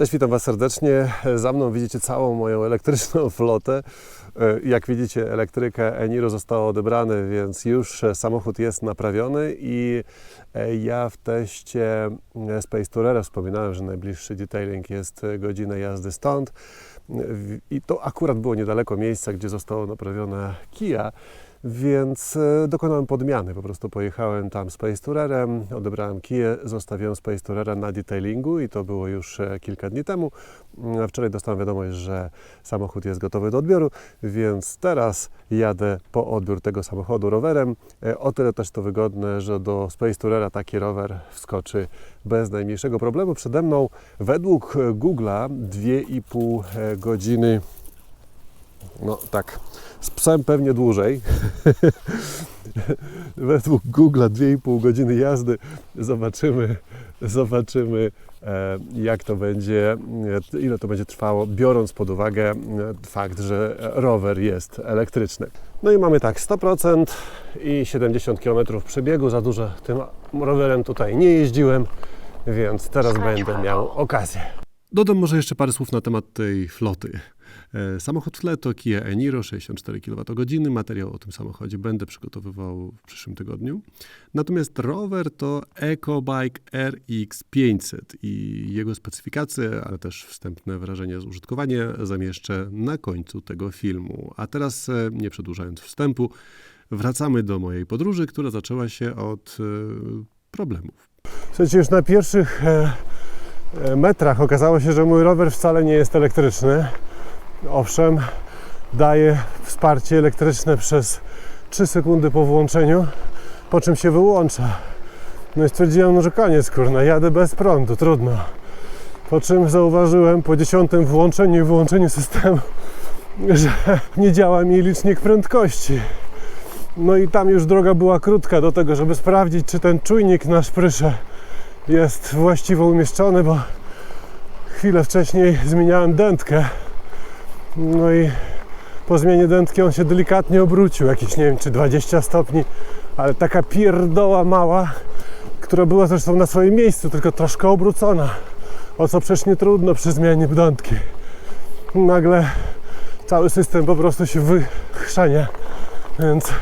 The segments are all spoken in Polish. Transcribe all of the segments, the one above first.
Cześć, witam Was serdecznie. Za mną widzicie całą moją elektryczną flotę. E, Jak widzicie, elektrykę Eniro zostało odebrane, więc już e, samochód jest naprawiony i e, ja w teście Space Tourera wspominałem, że najbliższy detailing jest godzinę jazdy stąd. I to akurat było niedaleko miejsca, gdzie zostało naprawione Kia. Więc e, dokonałem podmiany, po prostu pojechałem tam Space Tourerem, odebrałem Kiję, zostawiłem Space Tourera na detailingu i to było już e, kilka dni temu. Mm, Wczoraj dostałem wiadomość, że samochód jest gotowy do odbioru, więc teraz jadę po odbiór tego samochodu rowerem. E, O tyle też to wygodne, że do Space Tourera taki rower wskoczy bez najmniejszego problemu. Przede mną według Google'a 2,5 e, godziny no tak, z psem pewnie dłużej. Według Google'a 2,5 godziny jazdy. Zobaczymy, zobaczymy e, jak to będzie, e, ile to będzie trwało, biorąc pod uwagę e, fakt, że rower jest elektryczny. No i mamy tak, 100% i 70 km przebiegu. Za dużo tym rowerem tutaj nie jeździłem, więc teraz będę miał okazję. Dodam może jeszcze parę słów na temat tej floty. E, Samochód w tle to Kia Eniro 64 kWh. Materiał o tym samochodzie będę przygotowywał w przyszłym tygodniu. Natomiast rower to EcoBike RX500 i jego specyfikacje, ale też wstępne wrażenie z użytkowania zamieszczę na końcu tego filmu. A teraz, e, nie przedłużając wstępu, wracamy do mojej podróży, która zaczęła się od e, problemów. Słuchajcie, już na pierwszych metrach okazało się, że mój rower wcale nie jest elektryczny. Owszem, daje wsparcie elektryczne przez 3 sekundy po włączeniu, po czym się wyłącza. No i stwierdziłem, no, że koniec, kurna, jadę bez prądu, trudno. Po czym zauważyłem po dziesiątym włączeniu i wyłączeniu systemu, że nie działa mi licznik prędkości. No i tam już droga była krótka do tego, żeby sprawdzić, czy ten czujnik na szprysze jest właściwie umieszczony, bo chwilę wcześniej zmieniałem dętkę. No i po zmianie dętki on się delikatnie obrócił, jakieś nie wiem czy 20 stopni, ale taka pierdoła mała, która była zresztą na swoim miejscu, tylko troszkę obrócona. O co przecież nie trudno przy zmianie dętki. Nagle cały system po prostu się wychrzania, więc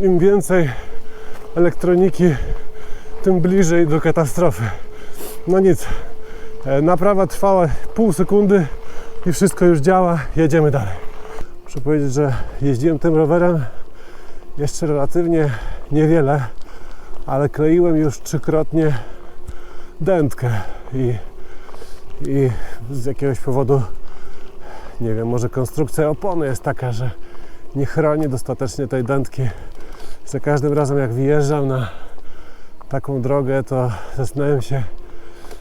im więcej elektroniki, tym bliżej do katastrofy. No nic, e, naprawa trwała pół sekundy i wszystko już działa, jedziemy dalej. Muszę powiedzieć, że jeździłem tym rowerem jeszcze relatywnie niewiele, ale kleiłem już trzykrotnie dętkę i, i z jakiegoś powodu, nie wiem, może konstrukcja opony jest taka, że nie chroni dostatecznie tej dętki. Za każdym razem jak wyjeżdżam na taką drogę, to zastanawiam się,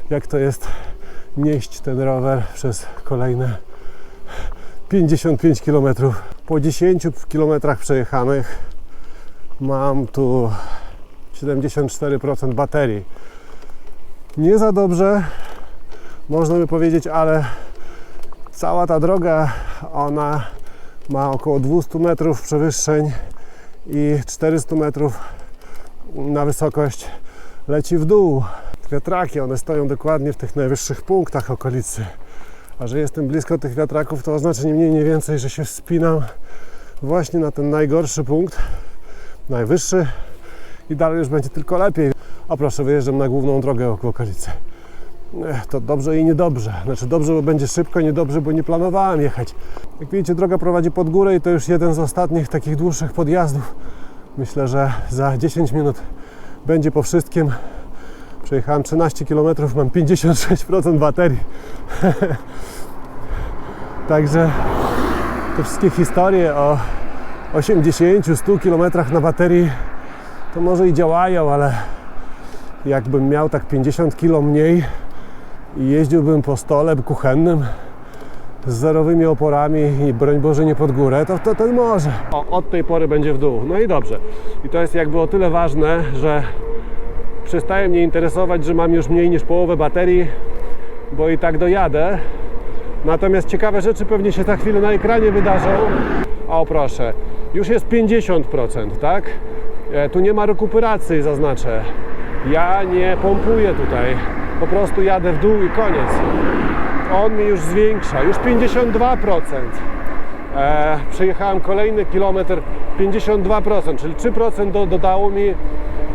jak to jest nieść ten rower przez kolejne 55 km. Po 10 km przejechanych mam tu 74% baterii. Nie za dobrze, można by powiedzieć, ale cała ta droga, ona ma około 200 metrów przewyższeń i 400 metrów na wysokość leci w dół. Wiatraki, one stoją dokładnie w tych najwyższych punktach okolicy. A że jestem blisko tych wiatraków, to oznacza nie mniej, nie więcej, że się wspinam właśnie na ten najgorszy punkt, najwyższy i dalej już będzie tylko lepiej. A proszę, wyjeżdżam na główną drogę wokół okolicy. To dobrze i niedobrze. Znaczy dobrze, bo będzie szybko, niedobrze, bo nie planowałem jechać. Jak widzicie, droga prowadzi pod górę i to już jeden z ostatnich takich dłuższych podjazdów. Myślę, że za 10 minut będzie po wszystkim. Przejechałem 13 km, mam 56% baterii. Także te wszystkie historie o 80-100 km na baterii to może i działają, ale jakbym miał tak 50 kg mniej i jeździłbym po stole kuchennym z zerowymi oporami i broń Boże nie pod górę, to, to ten może. O, od tej pory będzie w dół. No i dobrze. I to jest jakby o tyle ważne, że przestaje mnie interesować, że mam już mniej niż połowę baterii, bo i tak dojadę. Natomiast ciekawe rzeczy pewnie się za chwilę na ekranie wydarzą. O proszę, już jest 50%, tak? E, Tu nie ma rekuperacji, zaznaczę. Ja nie pompuję tutaj. Po prostu jadę w dół i koniec. On mi już zwiększa, już 52%. E, przejechałem kolejny kilometr 52%, czyli 3% do, dodało mi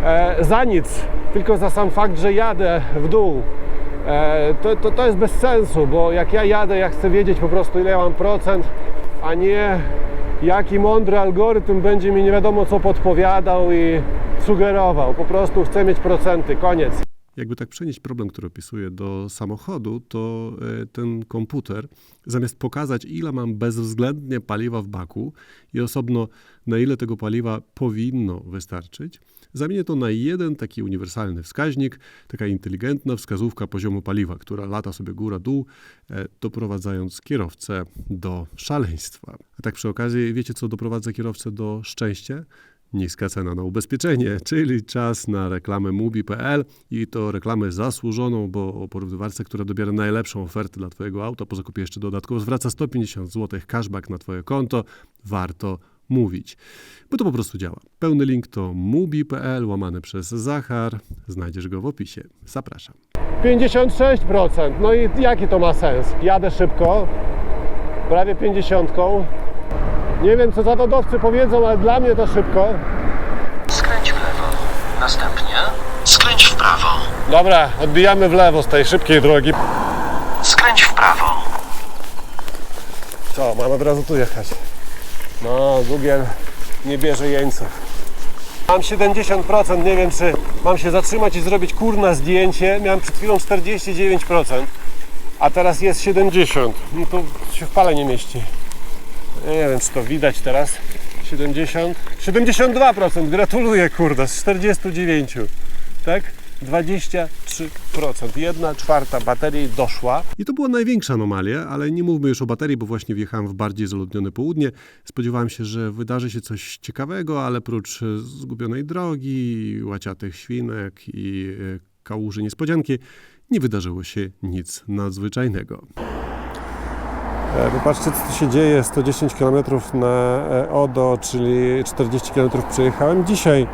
e, za nic, tylko za sam fakt, że jadę w dół. E, to, to, to jest bez sensu, bo jak ja jadę, ja chcę wiedzieć po prostu ile ja mam procent, a nie jaki mądry algorytm będzie mi nie wiadomo co podpowiadał i sugerował. Po prostu chcę mieć procenty, koniec. Jakby tak przenieść problem, który opisuję do samochodu, to e, ten komputer zamiast pokazać, ile mam bezwzględnie paliwa w baku i osobno na ile tego paliwa powinno wystarczyć, zamienię to na jeden taki uniwersalny wskaźnik, taka inteligentna wskazówka poziomu paliwa, która lata sobie góra-dół, e, doprowadzając kierowcę do szaleństwa. A tak przy okazji, wiecie co doprowadza kierowcę do szczęścia? Niska cena na ubezpieczenie, czyli czas na reklamę mubi.pl i to reklamę zasłużoną, bo o porównywarce, która dobiera najlepszą ofertę dla Twojego auta, po zakupie jeszcze dodatkowo zwraca 150 zł cashback na Twoje konto, warto mówić, bo to po prostu działa. Pełny link to mubi.pl łamany przez Zachar, znajdziesz go w opisie. Zapraszam. 56%, no i jaki to ma sens? Jadę szybko, prawie 50. Nie wiem co zawodowcy powiedzą, ale dla mnie to szybko. Skręć w lewo. Następnie skręć w prawo. Dobra, odbijamy w lewo z tej szybkiej drogi. Skręć w prawo. Co, mam od razu tu jechać. No, Google nie bierze jeńców. Mam 70%, nie wiem czy mam się zatrzymać i zrobić kurna zdjęcie. Miałem przed chwilą 49%, a teraz jest 70%. No to się w pale nie mieści. Nie wiem czy to widać teraz. 70, 72%, gratuluję kurde, z 49, tak? 23%, jedna czwarta baterii doszła. I to była największa anomalia, ale nie mówmy już o baterii, bo właśnie wjechałem w bardziej zaludnione południe. Spodziewałem się, że wydarzy się coś ciekawego, ale prócz e, zgubionej drogi, łaciatych świnek i e, kałuży niespodzianki, nie wydarzyło się nic nadzwyczajnego. E, Popatrzcie, co tu się dzieje. 110 km na e, ODO, czyli 40 km przejechałem dzisiaj.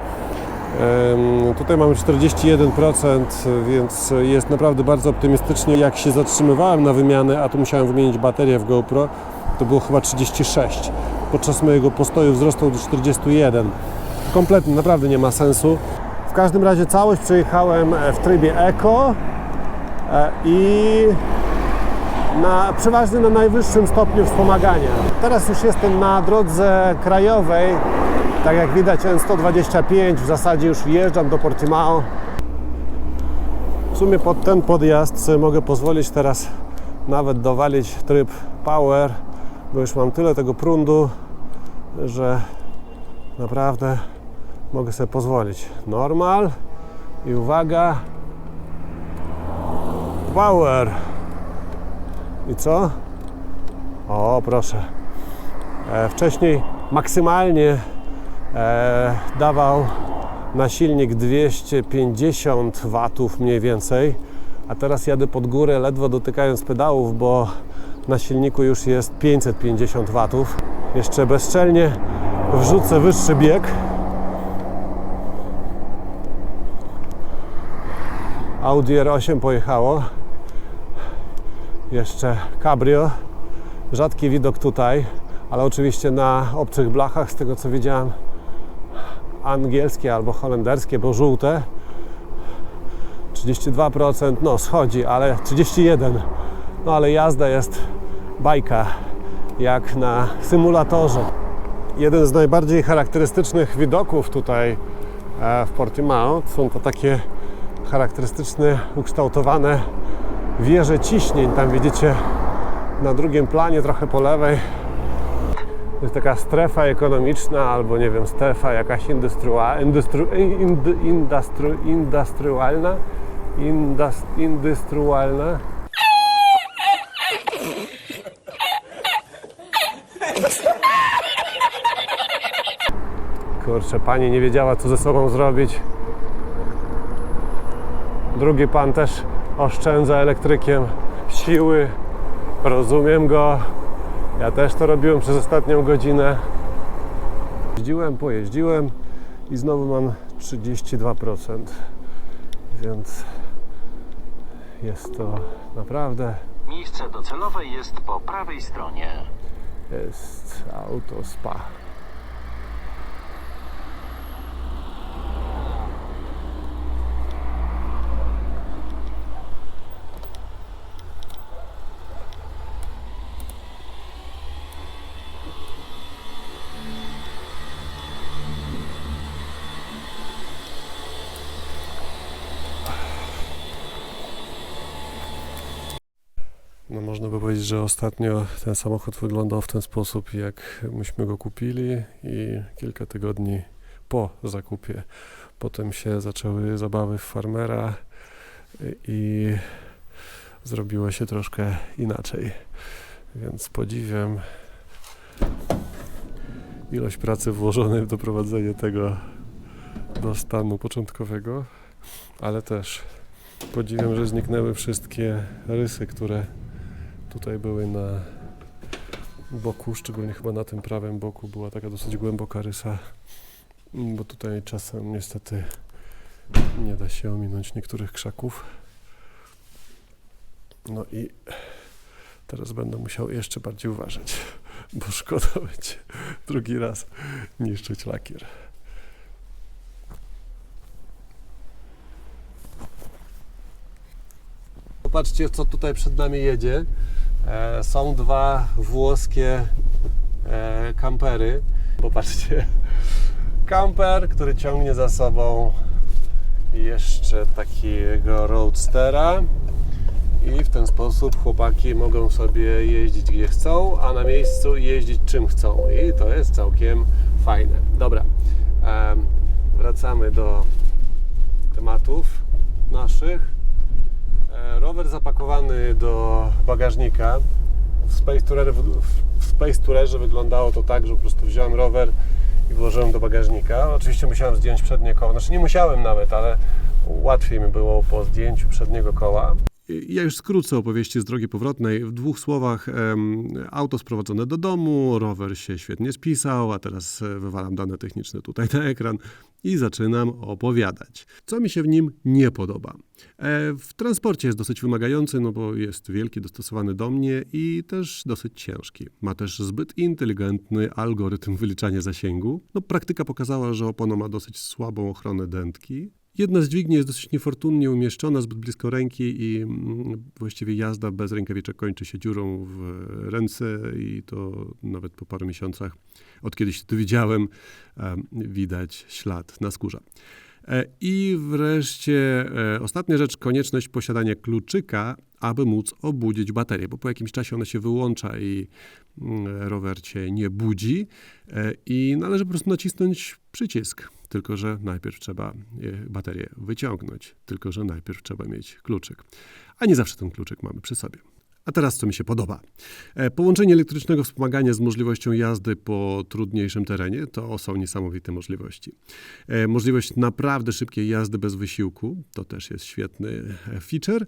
Tutaj mamy 41%, więc jest naprawdę bardzo optymistycznie. Jak się zatrzymywałem na wymianę, a tu musiałem wymienić baterię w GoPro, to było chyba 36. Podczas mojego postoju wzrosło do 41. Kompletnie, naprawdę nie ma sensu. W każdym razie całość przejechałem e, w trybie Eco e, i na, przeważnie na najwyższym stopniu wspomagania. Teraz już jestem na drodze krajowej, tak jak widać N125, w zasadzie już wjeżdżam do Portimao. W sumie pod ten podjazd mogę pozwolić teraz nawet dowalić tryb Power, bo już mam tyle tego prądu, że naprawdę mogę sobie pozwolić. Normal i uwaga, Power. I co? O, proszę. E, wcześniej maksymalnie e, dawał na silnik 250 watów mniej więcej, a teraz jadę pod górę ledwo dotykając pedałów, bo na silniku już jest 550 watów. Jeszcze bezczelnie wrzucę wyższy bieg. Audi R8 pojechało jeszcze cabrio. Rzadki widok tutaj, ale oczywiście na obcych blachach, z tego co widziałem, angielskie albo holenderskie, bo żółte. 32%, no schodzi, ale 31%. No ale jazda jest bajka, jak na symulatorze. Jeden z najbardziej charakterystycznych widoków tutaj e, w Portimao są to takie charakterystyczne, ukształtowane wieże ciśnień. Tam widzicie na drugim planie, trochę po lewej. Jest taka strefa ekonomiczna, albo nie wiem, strefa jakaś industrialna, industru, ind, industru, industrialna, indus, industrialna. Kurczę, pani nie wiedziała, co ze sobą zrobić. Drugi pan też oszczędza elektrykiem siły. Rozumiem go. Ja też to robiłem przez ostatnią godzinę. Jeździłem, pojeździłem i znowu mam 32%. Więc jest to naprawdę Miejsce docelowe jest po prawej stronie. Jest auto spa. Można by powiedzieć, że ostatnio ten samochód wyglądał w ten sposób, jak myśmy go kupili i kilka tygodni po zakupie. Potem się zaczęły zabawy w farmera i zrobiło się troszkę inaczej. Więc podziwiam ilość pracy włożonej w doprowadzenie tego do stanu początkowego, ale też podziwiam, że zniknęły wszystkie rysy, które tutaj były na boku, szczególnie chyba na tym prawym boku była taka dosyć głęboka rysa, bo tutaj czasem niestety nie da się ominąć niektórych krzaków. No i teraz będę musiał jeszcze bardziej uważać, bo szkoda będzie drugi raz niszczyć lakier. Popatrzcie, co tutaj przed nami jedzie. E, są dwa włoskie e, kampery. Popatrzcie. Kamper, który ciągnie za sobą jeszcze takiego roadstera. I w ten sposób chłopaki mogą sobie jeździć gdzie chcą, a na miejscu jeździć czym chcą. I to jest całkiem fajne. Dobra, wracamy do tematów naszych. Rower zapakowany do bagażnika. W Space, Tourer, w Space Tourerze wyglądało to tak, że po prostu wziąłem rower i włożyłem do bagażnika. Oczywiście musiałem zdjąć przednie koło. Znaczy nie musiałem nawet, ale łatwiej mi było po zdjęciu przedniego koła. Ja już skrócę opowieści z drogi powrotnej. W dwóch słowach, auto sprowadzone do domu, rower się świetnie spisał, a teraz wywalam dane techniczne tutaj na ekran i zaczynam opowiadać. Co mi się w nim nie podoba? E, w transporcie jest dosyć wymagający, no bo jest wielki, dostosowany do mnie i też dosyć ciężki. Ma też zbyt inteligentny algorytm wyliczania zasięgu. No, praktyka pokazała, że opona ma dosyć słabą ochronę dętki. Jedna z dźwigni jest dosyć niefortunnie umieszczona, zbyt blisko ręki i mm, właściwie jazda bez rękawiczek kończy się dziurą w ręce i to nawet po paru miesiącach, od kiedy się tu widziałem, em, widać ślad na skórze. E, I wreszcie e, ostatnia rzecz, konieczność posiadania kluczyka, aby móc obudzić baterię, bo po jakimś czasie ona się wyłącza i mm, rower cię nie budzi e, i należy po prostu nacisnąć przycisk. Tylko, że najpierw trzeba baterię wyciągnąć, tylko, że najpierw trzeba mieć kluczyk. A nie zawsze ten kluczyk mamy przy sobie. A teraz co mi się podoba. E, Połączenie elektrycznego wspomagania z możliwością jazdy po trudniejszym terenie to są niesamowite możliwości. E, Możliwość naprawdę szybkiej jazdy bez wysiłku to też jest świetny e, feature.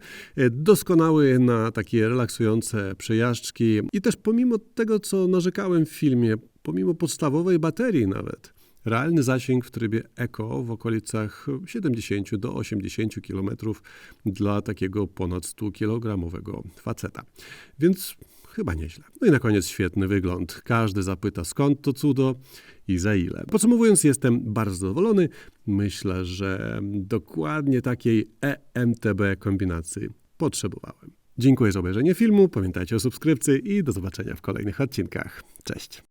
Doskonały na takie relaksujące przejażdżki i też pomimo tego, co narzekałem w filmie, pomimo podstawowej baterii nawet, realny zasięg w trybie Eco w okolicach 70 do 80 km dla takiego ponad 100 kilogramowego faceta. Więc chyba nieźle. No i na koniec świetny wygląd. Każdy zapyta skąd to cudo i za ile. Podsumowując, jestem bardzo zadowolony. Myślę, że dokładnie takiej EMTB kombinacji potrzebowałem. Dziękuję za obejrzenie filmu, pamiętajcie o subskrypcji i do zobaczenia w kolejnych odcinkach. Cześć!